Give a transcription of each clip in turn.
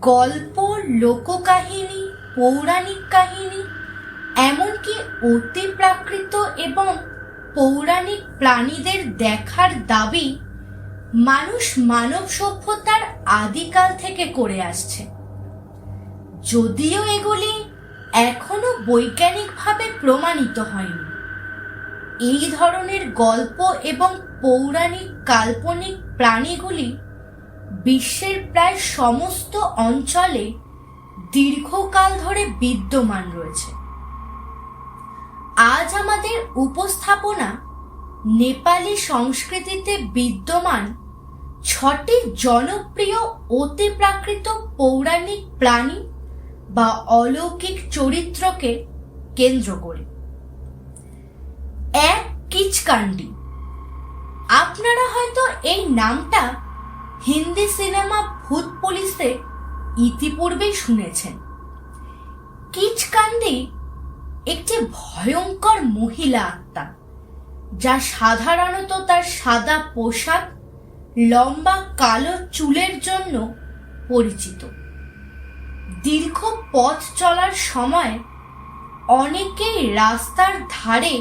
গল্প, লোককাহিনী, পৌরাণিক কাহিনী, এমনকি অতি প্রাকৃত এবং পৌরাণিক প্রাণীদের দেখার দাবি মানুষ মানব সভ্যতার আদিকাল থেকে করে আসছে। যদিও এগুলি এখনও বৈজ্ঞানিকভাবে প্রমাণিত হয়নি। এই ধরনের গল্প এবং পৌরাণিক কাল্পনিক প্রাণীগুলি বিশ্বের প্রায় সমস্ত অঞ্চলে দীর্ঘকাল ধরে বিদ্যমান রয়েছে। আজ আমাদের উপস্থাপনা নেপালি সংস্কৃতিতে বিদ্যমান ছটি জনপ্রিয় অতি প্রাকৃত পৌরাণিক প্রাণী বা অলৌকিক চরিত্রকে কেন্দ্র করে। এক কিচকান্ডি। আপনারা হয়তো এই নামটা হিন্দি সিনেমা ভূত পুলিশে ইতিপূর্বেই শুনেছেন। কিচকান্দি একটি ভয়ঙ্কর মহিলা আত্মা, যা সাধারণত তার সাদা পোশাক, লম্বা কালো চুলের জন্য পরিচিত। দীর্ঘ পথ চলার সময় অনেকেই রাস্তার ধারে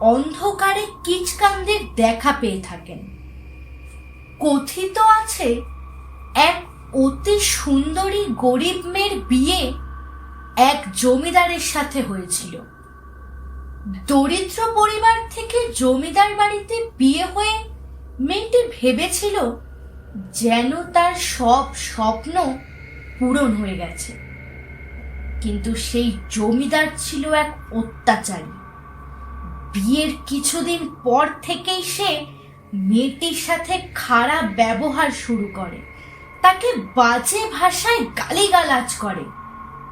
অন্ধকারে কিচকান্দের দেখা পেয়ে থাকেন। কথিত আছে, এক অতি সুন্দরী গরিব মেয়ের বিয়ে এক জমিদারের সাথে হয়েছিল। দরিদ্র পরিবার থেকে জমিদার বাড়িতে বিয়ে হয়ে মেয়েটি ভেবেছিল যেন তার সব স্বপ্ন পূরণ হয়ে গেছে। কিন্তু সেই জমিদার ছিল এক অত্যাচারী। বিয়ের কিছুদিন পর থেকেই সে মেয়েটির সাথে খারাপ ব্যবহার শুরু করে। তাকে বাজে ভাষায় গালিগালাজ করে।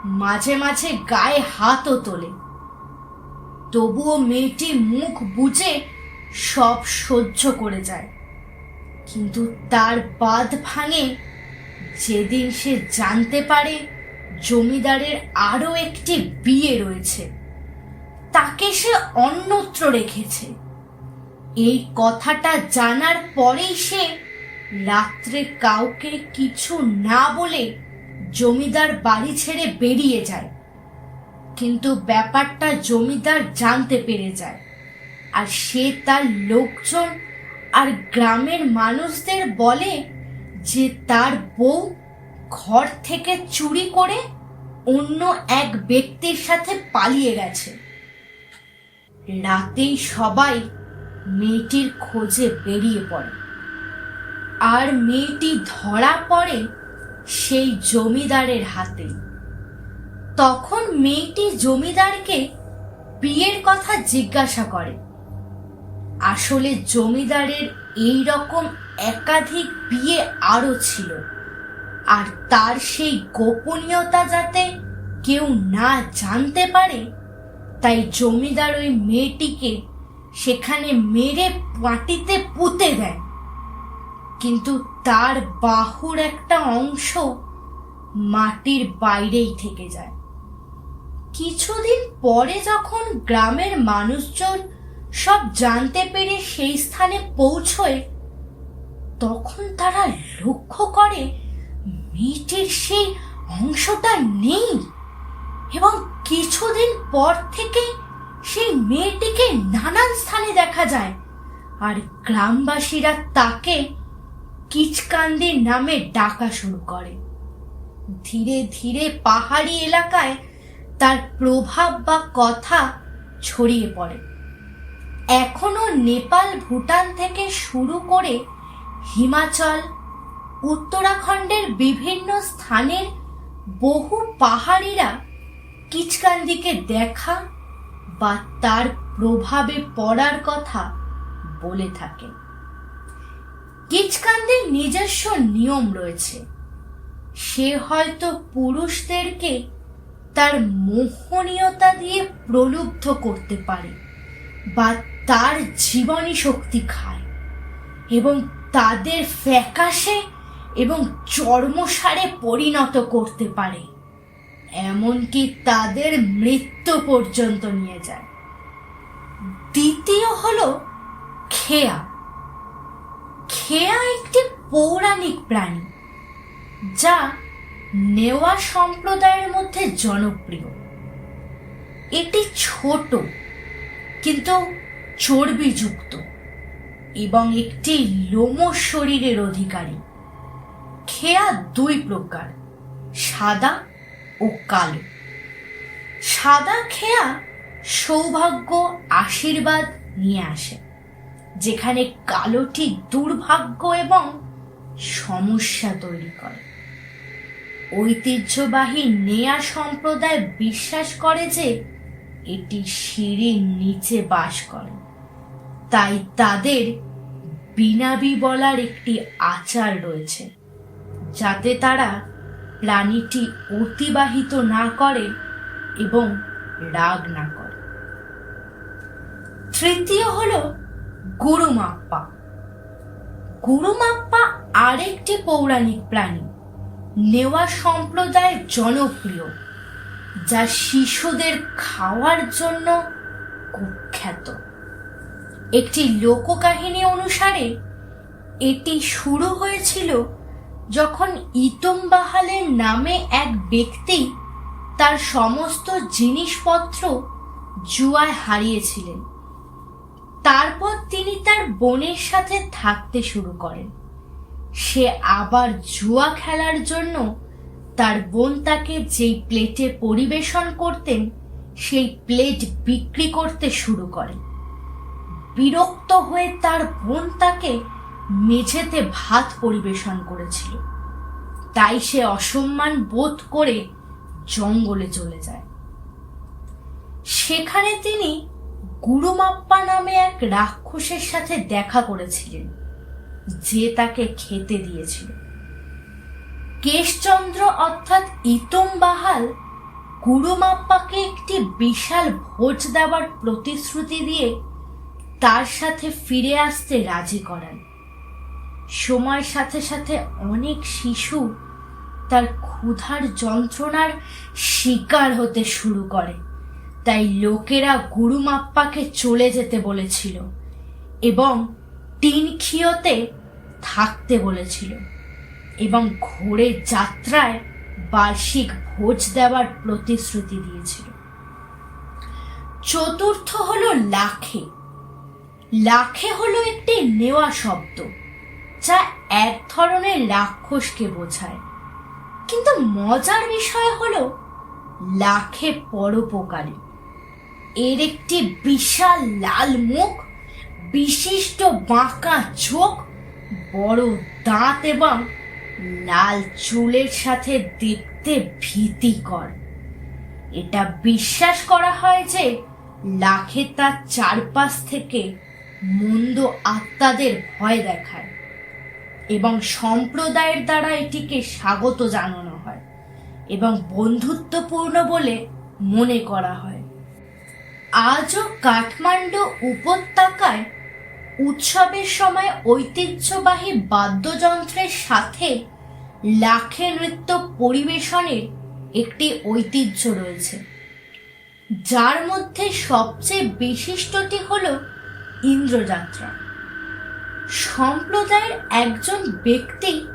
মাঝে মাঝে গায়ে হাতও তোলে। তবুও মেয়েটি মুখ বুঝে সব সহ্য করে যায়। কিন্তু তার বাদ ভাঙে। যেদিন সে জানতে পারে জমিদারের আরও একটি বিয়ে রয়েছে, তাকে সে অন্যত্র রেখেছে। এই কথাটা জানার পরেই সে রাত্রে কাউকে কিছু না বলে জমিদার বাড়ি ছেড়ে বেরিয়ে যায়। কিন্তু ব্যাপারটা জমিদার জানতে পেরে যায়। আর সে তার লোকজন আর গ্রামের মানুষদের বলে যে তার বউ ঘর থেকে চুরি করে অন্য এক ব্যক্তির সাথে পালিয়ে গেছে। রাতেই সবাই মেয়েটির খোঁজে বেরিয়ে পড়ে। আর মেয়েটি ধরা পড়ে সেই জমিদারের হাতে। তখন মেয়েটি জমিদারকে বিয়ের কথা জিজ্ঞাসা করে। আসলে জমিদারের এই রকম একাধিক বিয়ে আরও ছিল, আর তার সেই গোপনীয়তা যাতে কেউ না জানতে পারে, তাই জমিদার ওই মেয়েটিকে সেখানে মেরে মাটিতে পুঁতে দেয়। কিন্তু তার বাহুর একটা অংশ মাটির বাইরেই থেকে যায়। কিছুদিন পরে যখন গ্রামের মানুষজন সব জানতে পেরে সেই স্থানে পৌঁছয়, তখন তারা লক্ষ্য করে মেয়েটির সেই অংশটা নেই। এবং কিছুদিন পর থেকে সেই মেয়েটিকে নানান স্থানে দেখা যায়। আর গ্রামবাসীরা তাকে কিচকান্দির নামে ডাকা শুরু করে। ধীরে ধীরে পাহাড়ি এলাকায় তার প্রভাব বা কথা ছড়িয়ে পড়ে। এখনও নেপাল, ভুটান থেকে শুরু করে হিমাচল, উত্তরাখণ্ডের বিভিন্ন স্থানের বহু পাহাড়িরা কিচকান্দিকে দেখা বা তার প্রভাবে পড়ার কথা বলে থাকেন। কিচকান্দের নিজস্ব নিয়ম রয়েছে। সে হয়তো পুরুষদেরকে তার মোহনীয়তা দিয়ে প্রলুব্ধ করতে পারে বা তার জীবনী শক্তি খায় এবং তাদের ফ্যাকাশে এবং চর্মসারে পরিণত করতে পারে। এমনকি তাদের মৃত্যু পর্যন্ত নিয়ে যায়। দ্বিতীয় হলো খেয়া। খেয়া একটি পৌরাণিক প্রাণী, যা নেওয়া সম্প্রদায়ের মধ্যে জনপ্রিয়। এটি ছোট, কিন্তু চর্বিযুক্ত এবং একটি লোম শরীরের অধিকারী। খেয়া দুই প্রকার, সাদা ও কালো। সাদা খেয়া সৌভাগ্য আশীর্বাদ নিয়ে আসে, যেখানে কালোটি দুর্ভাগ্য এবং সমস্যা তৈরি করে। ঐতিহ্যবাহী নেয়া সম্প্রদায় বিশ্বাস করে যে এটি সিঁড়ির নিচে বাস করে। তাই তাদের বিনাবি বলার একটি আচার রয়েছে, যাতে তারা প্রাণীটি অতিবাহিত না করে এবং রাগ না করে। তৃতীয় হলো গুরুমাপ্পা। গুরুমাপ্পা আরেকটি পৌরাণিক প্রাণী, নেওয়া সম্প্রদায়ের জনপ্রিয়, যা শিশুদের খাওয়ার জন্য কুখ্যাত। একটি লোককাহিনী অনুসারে এটি শুরু হয়েছিল যখন ইতম বাহালের নামে এক ব্যক্তি তার সমস্ত জিনিসপত্র জুয়ায় হারিয়েছিলেন, তারপর তিনি তার বোনের সাথে থাকতে শুরু করেন। সে আবার জুয়া খেলার জন্য তার বোন তাকে যেই প্লেটে পরিবেশন করতেন, সেই প্লেট বিক্রি করতে শুরু করে বিরক্ত হয়ে তার বোন তাকে মেঝেতে ভাত পরিবেশন করেছিল। তাই সে অসম্মান বোধ করে জঙ্গলে চলে যায়। সেখানে তিনি গুরুমাপ্পা নামে এক রাক্ষসের সাথে দেখা করেছিলেন, যে তাকে খেতে দিয়েছিল। কেশচন্দ্র অর্থাৎ ইতম বাহাল গুরুমাপ্পাকে একটি বিশাল ভোজ দেওয়ার প্রতিশ্রুতি দিয়ে তার সাথে ফিরে আসতে রাজি করান। সময়ের সাথে সাথে অনেক শিশু তার ক্ষুধার যন্ত্রণার শিকার হতে শুরু করে। তাই লোকেরা গুরুমাপ্পাকে চলে যেতে বলেছিল এবং টিনখিয়তে থাকতে বলেছিল এবং ঘোড়ে যাত্রায় বার্ষিক ভোজ দেওয়ার প্রতিশ্রুতি দিয়েছিল। চতুর্থ হলো লাখে। লাখে হলো একটি নেওয়া শব্দ। যা এক ধরনের রাক্ষসকে বোঝায়। কিন্তু মজার বিষয় হলো, লাখে পরোপকারী। এর একটি বিশাল লাল মুখ, বিশিষ্ট বাঁকা চোখ, বড় দাঁত এবং লাল চুলের সাথে দেখতে ভীতিকর। এটা বিশ্বাস করা হয় যে লাখে তার চারপাশ থেকে মন্দ আত্মাদের ভয় দেখায়। এবং সম্প্রদায়ের দ্বারা এটিকে স্বাগত জানানো হয় এবং বন্ধুত্বপূর্ণ বলে মনে করা হয়। আজও কাঠমান্ডু উপত্যকায় উৎসবের সময় ঐতিহ্যবাহী বাদ্যযন্ত্রের সাথে লাখে নৃত্য পরিবেশনের একটি ঐতিহ্য রয়েছে। যার মধ্যে সবচেয়ে বিশিষ্টটি হল ইন্দ্রযাত্রা। সম্প্রদায়ের একজন ব্যক্তি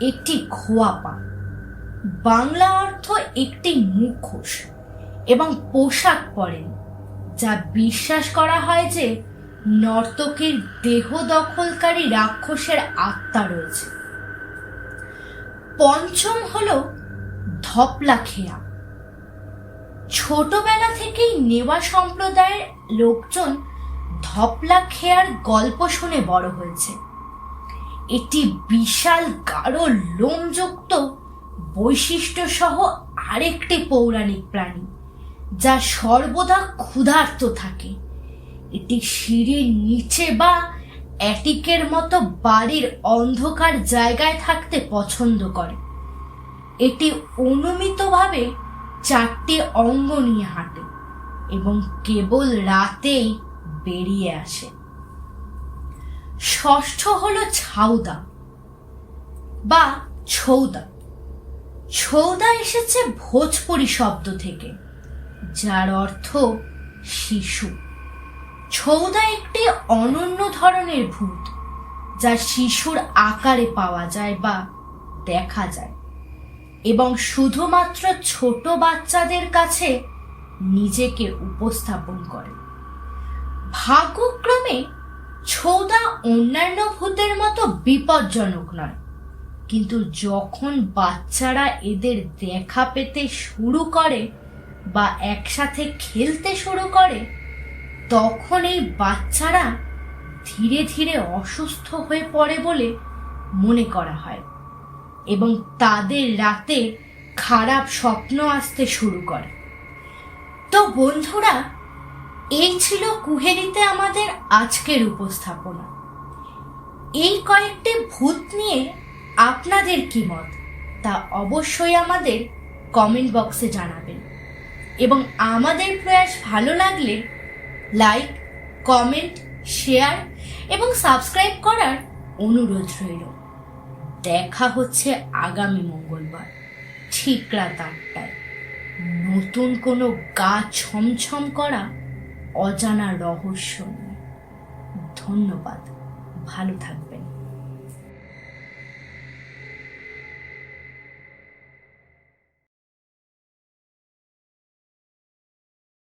একটি খোয়া পান। বাংলা অর্থ একটি মুখোশ এবং পোশাক পরেন, যা বিশ্বাস করা হয় যে নর্তকীর দেহ দখলকারী রাক্ষসের আত্মা রয়েছে। পঞ্চম হল ধপলা খেয়া। ছোটবেলা থেকেই নেওয়া সম্প্রদায়ের লোকজন ধপলা খেয়ার গল্প শুনে বড় হয়েছে। এটি বিশাল গাঢ় লোমযুক্ত বৈশিষ্ট্য সহ আরেকটি পৌরাণিক প্রাণী, যা সর্বদা ক্ষুধার্ত থাকে। এটি সিঁড়ির নিচে বা অ্যাটিকের মতো বাড়ির অন্ধকার জায়গায় থাকতে পছন্দ করে। এটি অনুমিতভাবে চারটি অঙ্গ নিয়ে হাঁটে এবং কেবল রাতেই বেরিয়ে আসে। ষষ্ঠ হল ছাউদা বা ছৌদা। ছৌদা এসেছে ভোজপুরি শব্দ থেকে, যার অর্থ শিশু। ছৌদা একটি অনন্য ধরনের ভূত, যা শিশুর আকারে পাওয়া যায় বা দেখা যায় এবং শুধুমাত্র ছোট বাচ্চাদের কাছে নিজেকে উপস্থাপন করে। ভাগ্যক্রমে ছৌদা অন্যান্য ভূতের মতো বিপজ্জনক নয়। কিন্তু যখন বাচ্চারা এদের দেখা পেতে শুরু করে বা একসাথে খেলতে শুরু করে, তখন এই বাচ্চারা ধীরে ধীরে অসুস্থ হয়ে পড়ে বলে মনে করা হয় এবং তাদের রাতে খারাপ স্বপ্ন আসতে শুরু করে। তো বন্ধুরা এই ছিল কুহেলিতে আমাদের আজকের উপস্থাপনা। এই কয়েকটি ভূত নিয়ে আপনাদের কি মত, তা অবশ্যই আমাদের কমেন্ট বক্সে জানাবেন। এবং আমাদের প্রয়াস ভালো লাগলে লাইক, কমেন্ট, শেয়ার এবং সাবস্ক্রাইব করার অনুরোধ রইল। দেখা হচ্ছে আগামী মঙ্গলবার, ঠিক রাত আটটায়। নতুন কোনো গা ছমছম করা অজানা রহস্য নিয়ে। ধন্যবাদ। ভালো থাকবেন।